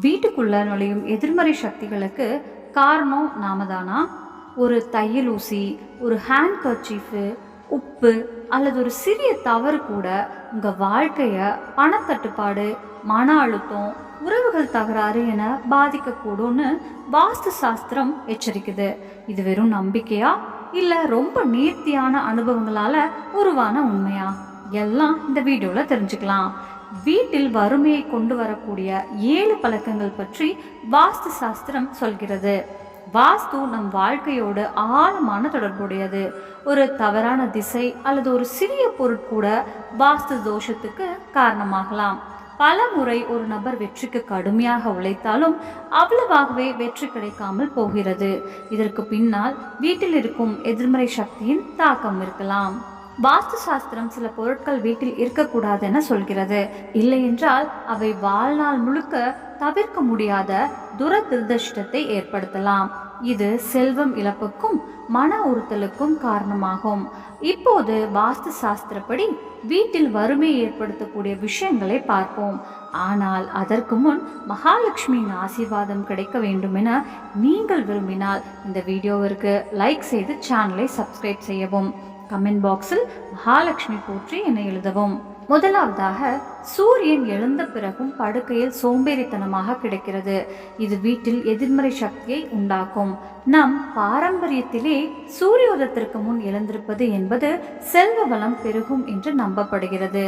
வீட்டுக்குள்ளே நுழையும் எதிர்மறை சக்திகளுக்கு காரணம் நாம தானா ஒரு தையல் ஊசி ஒரு ஹேண்ட் கர்ச்சீஃபு உப்பு அல்லது ஒரு சிறிய தவறு கூட உங்கள் வாழ்க்கையை பணத்தட்டுப்பாடு மன அழுத்தம் உறவுகள் தகராறு என பாதிக்கக்கூடும்னு வாஸ்து சாஸ்திரம் எச்சரிக்குது. இது வெறும் நம்பிக்கையா? இல்லை ரொம்ப நேர்த்தியான அனுபவங்களால் உருவான உண்மையா? எல்லாம் இந்த வீடியோவில் தெரிஞ்சுக்கலாம். வீட்டில் வறுமையை கொண்டு வரக்கூடிய ஏழு பழக்கங்கள் பற்றி வாஸ்து சாஸ்திரம் சொல்கிறது. வாஸ்து நம் வாழ்க்கையோடு ஆழமான தொடர்புடையது. ஒரு தவறான திசை அல்லது ஒரு சிறிய பொருட்கூட வாஸ்து தோஷத்துக்கு காரணமாகலாம். பல முறை ஒரு நபர் வெற்றிக்கு கடுமையாக உழைத்தாலும் அவ்வளவாகவே வெற்றி கிடைக்காமல் போகிறது. இதற்கு பின்னால் வீட்டில் இருக்கும் எதிர்மறை சக்தியின் தாக்கம் இருக்கலாம். வாஸ்து சாஸ்திரம் சில பொருட்கள் வீட்டில் இருக்கக்கூடாதுன்னு சொல்கிறது. இல்லை என்றால் அவை வாழ்நாள் முழுக்க தவிர்க்க முடியாத துரதிருஷ்டத்தை ஏற்படுத்தலாம். இது செல்வம் இழப்புக்கும் மன உறுத்தலுக்கும் காரணமாகும். இப்போது வாஸ்து சாஸ்திரப்படி வீட்டில் வறுமையை ஏற்படுத்தக்கூடிய விஷயங்களை பார்ப்போம். ஆனால் அதற்கு முன் மகாலட்சுமியின் ஆசீர்வாதம் கிடைக்க வேண்டும் என நீங்கள் விரும்பினால் இந்த வீடியோவிற்கு லைக் செய்து சேனலை சப்ஸ்கிரைப் செய்யவும். கமெண்ட் பாக்ஸில் மகாலட்சுமி போற்றி என எழுதவும். முதலாவதாக சூரியன் எழுந்த பிறகும் படுக்கையில் சோம்பேறித்தனமாக கிடைக்கிறது. இது வீட்டில் எதிர்மறை சக்தியை உண்டாக்கும். நம் பாரம்பரியத்திலே சூரியோதயத்திற்கு முன் எழுந்திருப்பது என்பது செல்வ வளம் பெருகும் என்று நம்பப்படுகிறது.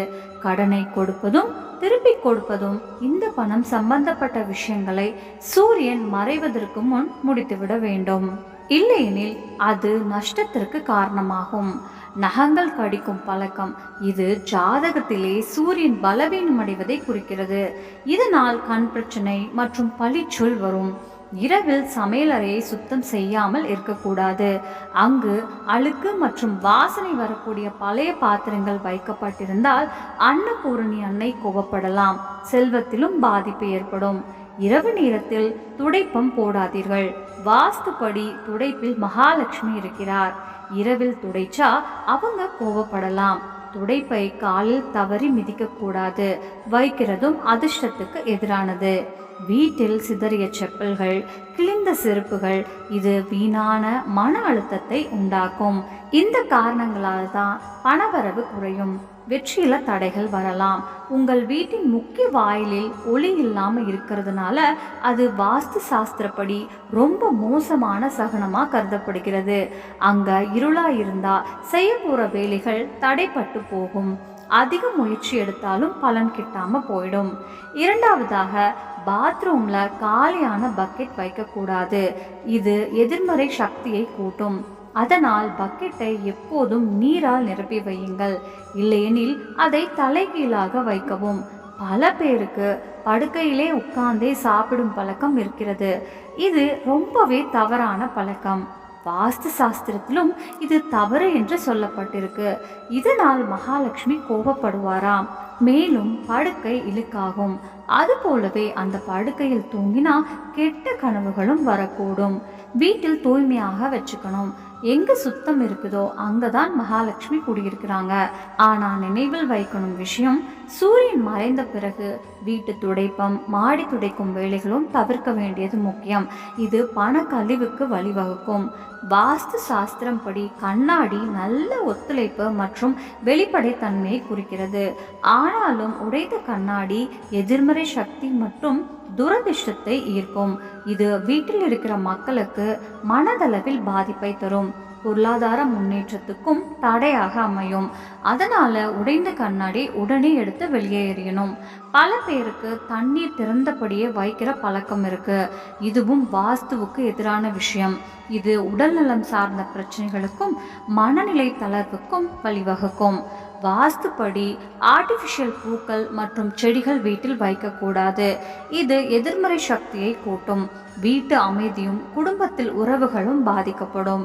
கடனை கொடுப்பதும் திருப்பிக் கொடுப்பதும் இந்த பணம் சம்பந்தப்பட்ட விஷயங்களை சூரியன் மறைவதற்கு முன் முடித்துவிட வேண்டும். இல்லையெனில் அது நஷ்டத்திற்கு காரணமாகும். நகங்கள் கடிக்கும் பழக்கம் இது ஜாதகத்திலே சூரியன் பலவீனமடைவதை குறிக்கிறது. இதனால் கண் பிரச்சனை மற்றும் பழிச்சொல் வரும். இரவில் சமையலறையை சுத்தம் செய்யாமல் இருக்கக்கூடாது. அங்கு அழுக்கு மற்றும் வாசனை வரக்கூடிய பழைய பாத்திரங்கள் வைக்கப்பட்டிருந்தால் அன்னபூரணி அன்னை கோபப்படலாம். செல்வத்திலும் பாதிப்பு ஏற்படும். இரவு நேரத்தில் துடைப்பம் போடாதீர்கள். வாஸ்துப்படி துடைப்பில் மகாலட்சுமி இருக்கிறார். இரவில் துடைச்சா அவங்க கோவப்படலாம் துடைப்பை காலில் தவறி மிதிக்கக்கூடாது. வைக்கிறதும் அதிர்ஷ்டத்துக்கு எதிரானது. வீட்டில் சிதறிய செப்பல்கள் கிழிந்த செருப்புகள் இது வீணான மன அழுத்தத்தை உண்டாக்கும். இந்த காரணங்களால் தான் பணவரவு குறையும். வெற்றியில தடைகள் வரலாம். உங்கள் வீட்டின் முக்கிய வாயிலில் ஒளி இல்லாமல் இருக்கிறதுனால அது வாஸ்து சாஸ்திரப்படி ரொம்ப மோசமான சகனமாக கருதப்படுகிறது. அங்க இருளா இருந்தா செய்ய போற வேலைகள் தடைப்பட்டு போகும். அதிக முயற்சி எடுத்தாலும் பலன் கிட்டாமல் போயிடும். இரண்டாவதாக பாத்ரூமில் காலியான பக்கெட் வைக்கக்கூடாது. இது எதிர்மறை சக்தியை கூட்டும். அதனால் பக்கெட்டை எப்போதும் நீரால் நிரப்பி வையுங்கள். இல்லையெனில் அதை தலைகீழாக வைக்கவும். பல பேருக்கு படுக்கையிலே உட்கார்ந்தே சாப்பிடும் பழக்கம் இருக்கிறது. இது ரொம்பவே தவறான பழக்கம். வாஸ்து சாஸ்திரத்திலும் இது தவறு என்று சொல்லப்பட்டிருக்கு. இதனால் மகாலட்சுமி கோபப்படுவாராம். மேலும் படுக்கை இழுக்காகும். அதுபோலவே அந்த படுக்கையில் தூங்கினா கெட்ட கனவுகளும் வரக்கூடும். வீட்டில் தூய்மையாக வச்சுக்கணும். எங்க சுத்தம் இருக்குதோ அங்கதான் மகாலட்சுமி குடியிருக்கிறாங்க. ஆனா நினைவில் வைக்கணும் விஷயம் சூரியன் மறைந்த பிறகு வீட்டு துடைப்பம் மாடி துடைக்கும் வேலைகளும் தவிர்க்க வேண்டியது முக்கியம். இது பண கழிவுக்கு வழிவகுக்கும். வாஸ்து சாஸ்திரம் படி கண்ணாடி நல்ல ஒத்துழைப்பு மற்றும் வெளிப்படைத்தன்மையை குறிக்கிறது. ஆனாலும் உடைந்த கண்ணாடி எதிர்மறை சக்தி மற்றும் துரதிர்ஷ்டத்தை ஈர்க்கும். இது வீட்டில் இருக்கிற மக்களுக்கு மனதளவில் பாதிப்பை தரும். பொருளாதார முன்னேற்றத்துக்கும் தடையாக அமையும். அதனால உடைந்த கண்ணாடி உடனே எடுத்து வெளியே எறியணும். பல பேருக்கு தண்ணீர் திறந்தபடியே வைக்கிற பழக்கம் இருக்கு. இதுவும் வாஸ்துவுக்கு எதிரான விஷயம். இது உடல்நலம் சார்ந்த பிரச்சனைகளுக்கும் மனநிலை தளர்வுக்கும் வழிவகுக்கும். வாஸ்துப்படி ஆர்டிஃபிஷியல் பூக்கள் மற்றும் செடிகள் வீட்டில் வைக்கக்கூடாது. இது எதிர்மறை சக்தியை கூட்டும். வீட்டு அமைதியும் குடும்பத்தில் உறவுகளும் பாதிக்கப்படும்.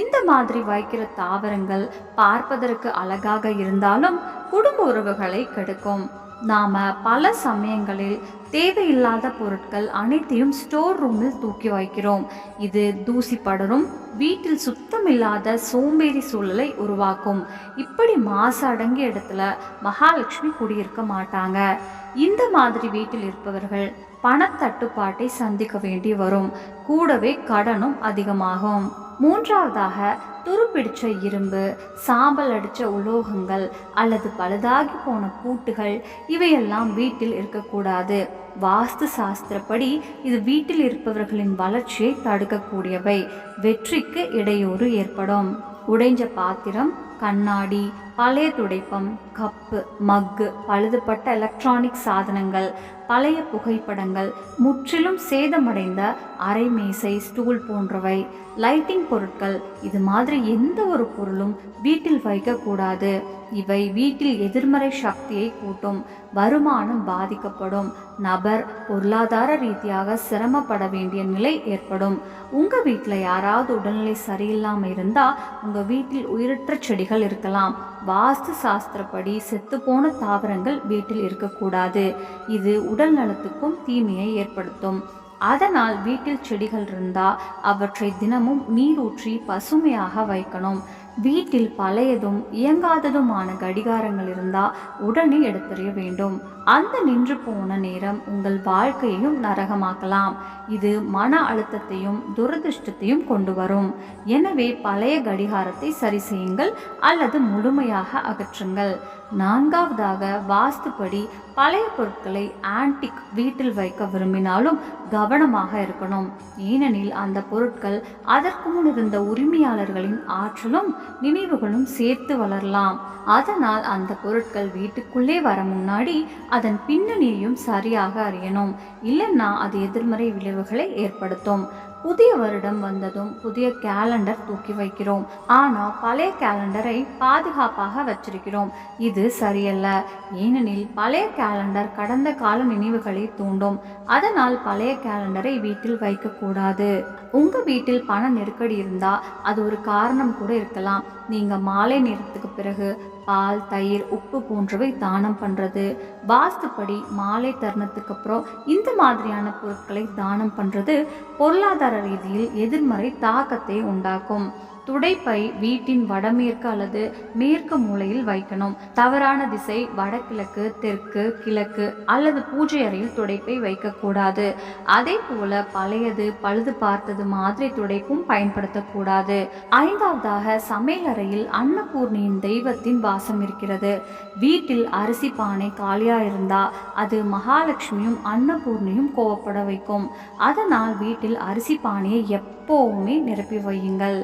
இந்த மாதிரி வைக்கிற தாவரங்கள் பார்ப்பதற்கு அழகாக இருந்தாலும் குடும்ப உறவுகளை கெடுக்கும். நாம் பல சமயங்களில் தேவையில்லாத பொருட்கள் அனைத்தையும் ஸ்டோர் ரூமில் தூக்கி வைக்கிறோம். இது தூசி படரும் வீட்டில் சுத்தம் இல்லாத சோம்பேறி சூழலை உருவாக்கும். இப்படி மாசு அடங்கிய இடத்துல மகாலட்சுமி குடியிருக்க மாட்டாங்க. இந்த மாதிரி வீட்டில் இருப்பவர்கள் பணத்தட்டுப்பாட்டை சந்திக்க வேண்டி வரும். கூடவே கடனும் அதிகமாகும். மூன்றாவதாக துருப்பிடிச்ச இரும்பு சாம்பல் அடித்த உலோகங்கள் அல்லது பழுதாகி போன பூட்டுகள் இவையெல்லாம் வீட்டில் இருக்கக்கூடாது. வாஸ்து சாஸ்திரப்படி இது வீட்டில் இருப்பவர்களின் வளர்ச்சியை தடுக்கக்கூடியவை. வெற்றிக்கு இடையூறு ஏற்படும். உடைஞ்ச பாத்திரம் கண்ணாடி பழைய துடைப்பம் கப்பு மக்கு பழுதுபட்ட எலக்ட்ரானிக் சாதனங்கள் பழைய புகைப்படங்கள் முற்றிலும் சேதமடைந்த அரை மேசை ஸ்டூல் போன்றவை. லைட்டிங் பொருட்கள் இது மாதிரி எந்த ஒரு பொருளும் வீட்டில் வைக்கக்கூடாது. இவை வீட்டில் எதிர்மறை சக்தியை கூட்டும் வருமானம் பாதிக்கப்படும். நபர் பொருளாதார ரீதியாக சிரமப்பட வேண்டிய நிலை ஏற்படும். உங்க வீட்டில் யாராவது உடல்நிலை சரியில்லாமல் இருந்தால் உங்க வீட்டில் உயிரற்ற செடிகள் இருக்கலாம். வாஸ்து சாஸ்திரப்படி செத்துப்போன தாவரங்கள் வீட்டில் இருக்கக்கூடாது. இது உடல் நலத்துக்கும் தீமையை ஏற்படுத்தும். அதனால் வீட்டில் செடிகள் இருந்தால் அவற்றை தினமும் நீரூற்றி பசுமையாக வைக்கணும். வீட்டில் பழையதும் இயங்காததுமான கடிகாரங்கள் இருந்தால் உடனே எடுத்துறைய வேண்டும். அந்த நின்று போன நேரம் உங்கள் வாழ்க்கையையும் நரகமாக்கலாம். இது மன அழுத்தத்தையும் துரதிருஷ்டத்தையும் கொண்டு வரும். எனவே பழைய கடிகாரத்தை சரி செய்யுங்கள் அல்லது முழுமையாக அகற்றுங்கள். நான்காவதாக வாஸ்துப்படி பழைய பொருட்களை ஆன்டிக் வீட்டில் வைக்க விரும்பினாலும் கவனமாக இருக்கணும். ஏனெனில் அந்த பொருட்கள் அதற்கு முன் இருந்த உரிமையாளர்களின் ஆற்றலும் நினைவுகளும் சேர்த்து வளரலாம். அதனால் அந்த பொருட்கள் வீட்டுக்குள்ளே வர முன்னாடி அதன் பின்னணியையும் சரியாக அறியணும். இல்லைன்னா அது எதிர்மறை விளைவுகளை ஏற்படுத்தும். புதிய வருடம் வந்ததும் புதிய கேலண்டர் தூக்கி வைக்கிறோம். ஆனால் பழைய கேலண்டரை பாதுகாப்பாக வச்சிருக்கிறோம். இது சரியல்ல. ஏனெனில் பழைய கேலண்டர் கடந்த கால நினைவுகளை தூண்டும். அதனால் பழைய கேலண்டரை வீட்டில் வைக்கக்கூடாது. உங்கள் வீட்டில் பண நெருக்கடி இருந்தால் அது ஒரு காரணம் கூட இருக்கலாம். நீங்கள் மாலை நேரத்துக்கு பிறகு பால் தயிர் உப்பு போன்றவை தானம் பண்ணுறது வாஸ்துப்படி மாலை தருணத்துக்கு அப்புறம் இந்த மாதிரியான பொருட்களை தானம் பண்ணுறது பொருளாதார ரீதியில் எதிர்மறை தாக்கத்தை உண்டாக்கும். துடைப்பை வீட்டின் வடமேற்கு அல்லது மேற்கு மூலையில் வைக்கணும். தவறான திசை வடகிழக்கு தெற்கு கிழக்கு அல்லது பூஜை அறையில் துடைப்பை வைக்கக்கூடாது. அதே போல பழையது பழுது பார்த்தது மாதிரி துடைப்பும் பயன்படுத்தக்கூடாது. ஐந்தாவதாக சமையலறையில் அன்னபூர்ணியின் தெய்வத்தின் வாசம் இருக்கிறது. வீட்டில் அரிசி பானை காலியா இருந்தா அது மகாலட்சுமியும் அன்னபூர்ணியும் கோவப்பட வைக்கும். அதனால் வீட்டில் அரிசி பானையை எப்போவுமே நிரப்பி வையுங்கள்.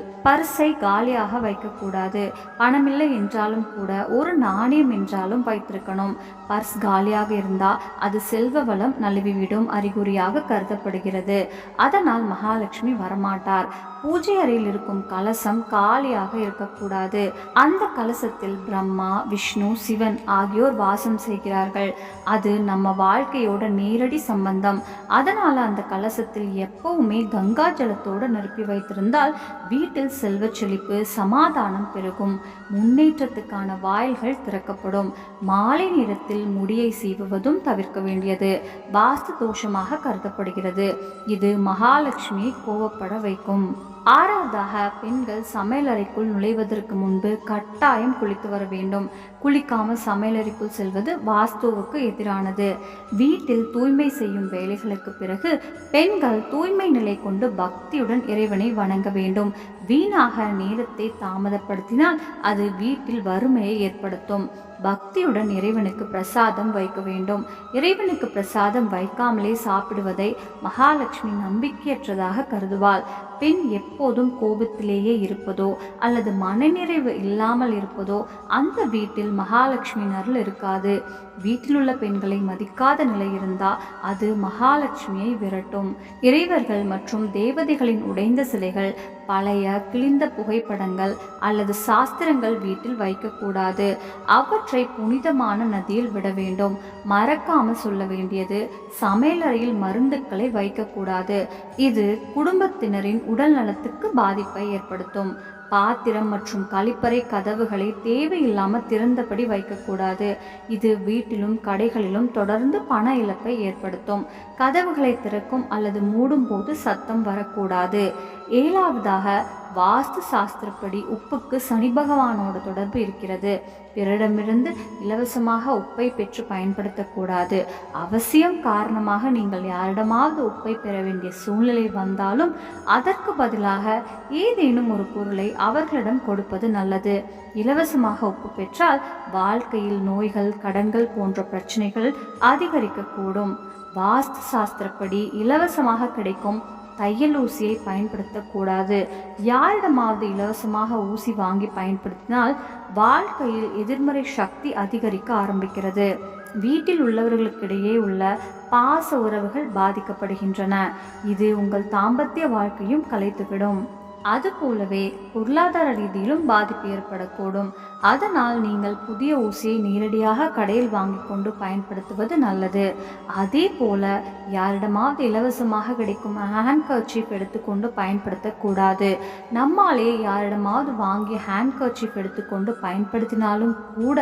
பர்ஸை காலியாக வைக்கக்கூடாது. பணமில்லை என்றாலும் கூட ஒரு நாணயம் என்றாலும் வைத்திருக்கணும். பர்ஸ் காலியாக இருந்தால் அது செல்வ வளம் நழுவிவிடும் அறிகுறியாக கருதப்படுகிறது. அதனால் மகாலட்சுமி வரமாட்டார். பூஜை அறையில் இருக்கும் கலசம் காலியாக இருக்கக்கூடாது. அந்த கலசத்தில் பிரம்மா விஷ்ணு சிவன் ஆகியோர் வாசம் செய்கிறார்கள். அது நம்ம வாழ்க்கையோட நேரடி சம்பந்தம். அதனால அந்த கலசத்தில் எப்பவுமே கங்கா ஜலத்தோட நிரப்பி வைத்திருந்தால் வீட்டில் செல்வச் செழிப்பு சமாதானம் பெருகும். முன்னேற்றத்துக்கான வாயில்கள் திறக்கப்படும். மாலை நேரத்தில் முடியை சீவுவதும் தவிர்க்க வேண்டியது. வாஸ்து தோஷமாக கருதப்படுகிறது. இது மகாலட்சுமியை கோவப்பட வைக்கும். ஆறாவதாக பெண்கள் சமையலறைக்குள் நுழைவதற்கு முன்பு கட்டாயம் குளித்து வர வேண்டும். குளிக்காமல் சமையலறைக்குள் செல்வது வாஸ்துவுக்கு எதிரானது. வீட்டில் தூய்மை செய்யும் வேலைகளுக்கு பிறகு பெண்கள் தூய்மை நிலை கொண்டு பக்தியுடன் இறைவனை வணங்க வேண்டும். வீணாக நேரத்தை தாமதப்படுத்தினால் அது வீட்டில் வறுமையை ஏற்படுத்தும். பக்தியுடன் இறைவனுக்கு பிரசாதம் வைக்க வேண்டும். இறைவனுக்கு பிரசாதம் வைக்காமலே சாப்பிடுவதை மகாலட்சுமி நம்பிக்கையற்றதாக கருதுவாள். பெண் எப்போதும் கோபத்திலேயே இருப்பதோ அல்லது மனநிறைவு இல்லாமல் இருப்பதோ அந்த வீட்டில் மகாலட்சுமி அருள் இருக்காது. வீட்டிலுள்ள பெண்களை மதிக்காத நிலை இருந்தால் அது மகாலட்சுமியை விரட்டும். இறைவர்கள் மற்றும் தேவதைகளின் உடைந்த சிலைகள் பழைய கிழிந்த புகைப்படங்கள் அல்லது சாஸ்திரங்கள் வீட்டில் வைக்கக்கூடாது. அவற்றை புனிதமான நதியில் விட வேண்டும். மறக்காமல் சொல்ல வேண்டியது சமையலறையில் மருந்துக்களை வைக்கக்கூடாது. இது குடும்பத்தினரின் உடல் நலத்துக்கு பாதிப்பை ஏற்படுத்தும். பாத்திரம் மற்றும் கழிப்பறை கதவுகளை தேவையில்லாமல் திறந்தபடி வைக்கக்கூடாது. இது வீட்டிலும் கடைகளிலும் தொடர்ந்து பண இழப்பை ஏற்படுத்தும். கதவுகளை திறக்கும் அல்லது மூடும் போது சத்தம் வரக்கூடாது. ஏழாவதாக வாஸ்து சாஸ்திரப்படி உப்புக்கு சனி பகவானோட தொடர்பு இருக்கிறது. பிறரிடமிருந்து இலவசமாக உப்பை பெற்று பயன்படுத்தக்கூடாது. அவசியம் காரணமாக நீங்கள் யாரிடமாவது உப்பை பெற வேண்டிய சூழ்நிலை வந்தாலும் அதற்கு பதிலாக ஏதேனும் ஒரு பொருளை அவர்களிடம் கொடுப்பது நல்லது. இலவசமாக உப்பு பெற்றால் வாழ்க்கையில் நோய்கள் கடன்கள் போன்ற பிரச்சனைகள் அதிகரிக்கக்கூடும். வாஸ்து சாஸ்திரப்படி இலவசமாக கிடைக்கும் தையல் ஊசியை பயன்படுத்தக்கூடாது. யாரிடமாவது இலவசமாக ஊசி வாங்கி பயன்படுத்தினால் வாழ்க்கையில் எதிர்மறை சக்தி அதிகரிக்க ஆரம்பிக்கிறது. வீட்டில் உள்ளவர்களுக்கிடையே உள்ள பாச உறவுகள் பாதிக்கப்படுகின்றன. இது உங்கள் தாம்பத்திய வாழ்க்கையும் கலைத்துவிடும். அது போலவே பொருளாதார ரீதியிலும் பாதிப்பு ஏற்படக்கூடும். அதனால் நீங்கள் புதிய ஊசியை நேரடியாக கடையில் வாங்கி கொண்டு பயன்படுத்துவது நல்லது. அதே போல யாரிடமாவது இலவசமாக கிடைக்கும் ஹேண்ட் கர்ச்சீஃப் எடுத்துக்கொண்டு பயன்படுத்தக்கூடாது. நம்மாலே யாரிடமாவது வாங்கி ஹேண்ட் கர்ச்சீஃப் எடுத்துக்கொண்டு பயன்படுத்தினாலும் கூட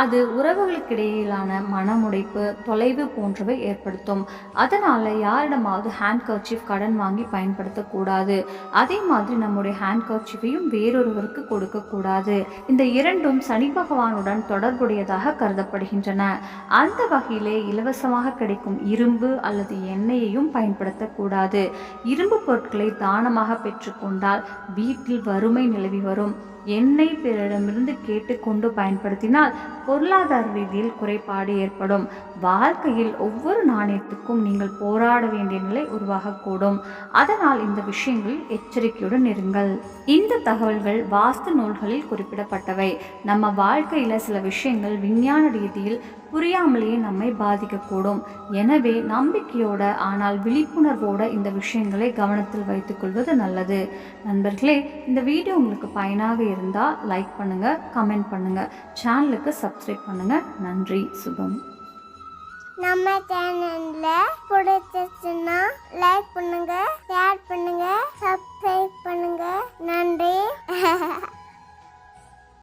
அது உறவுகளுக்கிடையிலான மனமுடைப்பு தொலைவு போன்றவை ஏற்படுத்தும். அதனால் யாரிடமாவது ஹேண்ட் கர்ச்சீஃப் கடன் வாங்கி பயன்படுத்தக்கூடாது. அதே மாதிரி நம்முடைய ஹேண்ட் கர்ச்சீஃபையும் வேறொருவருக்கு கொடுக்கக்கூடாது. இந்த இரண்டும் சனி பகவானுடன் தொடர்புடையதாக கருதப்படுகின்றன. அந்த வகையிலே இலவசமாக கிடைக்கும் இரும்பு அல்லது எண்ணெயையும் பயன்படுத்தக்கூடாது. இரும்பு பொருட்களை தானமாக பெற்றுக்கொண்டால் வீட்டில் வறுமை நிலவி வரும். எண்ணெய் பிறரிடமிருந்து கேட்டுக்கொண்டு பயன்படுத்தினால் பொருளாதார ரீதியில் குறைபாடு ஏற்படும். வாழ்க்கையில் ஒவ்வொரு நாணயத்துக்கும் நீங்கள் போராட வேண்டிய நிலை உருவாகக்கூடும். அதனால் இந்த விஷயங்களில் எச்சரிக்கையுடன் இருங்கள். இந்த தகவல்கள் வாஸ்து நூல்களில் குறிப்பிடப்பட்டவை. நம்ம வாழ்க்கையில் சில விஷயங்கள் விஞ்ஞான ரீதியில் புரியாமலேயே நம்மை பாதிக்கக்கூடும். எனவே நம்பிக்கையோட ஆனால் விழிப்புணர்வோட இந்த விஷயங்களை கவனத்தில் வைத்துக்கொள்வது நல்லது. நண்பர்களே இந்த வீடியோ உங்களுக்கு பயனாக இருந்தால் லைக் பண்ணுங்கள் கமெண்ட் பண்ணுங்கள் சேனலுக்கு சப்ஸ்கிரைப் பண்ணுங்கள் நன்றி சுபம். நம்ம சேனல்ல பிடிச்சிருச்சுன்னா லைக் பண்ணுங்க ஷேர் பண்ணுங்க சப்ஸ்கிரைப் பண்ணுங்க. நன்றி.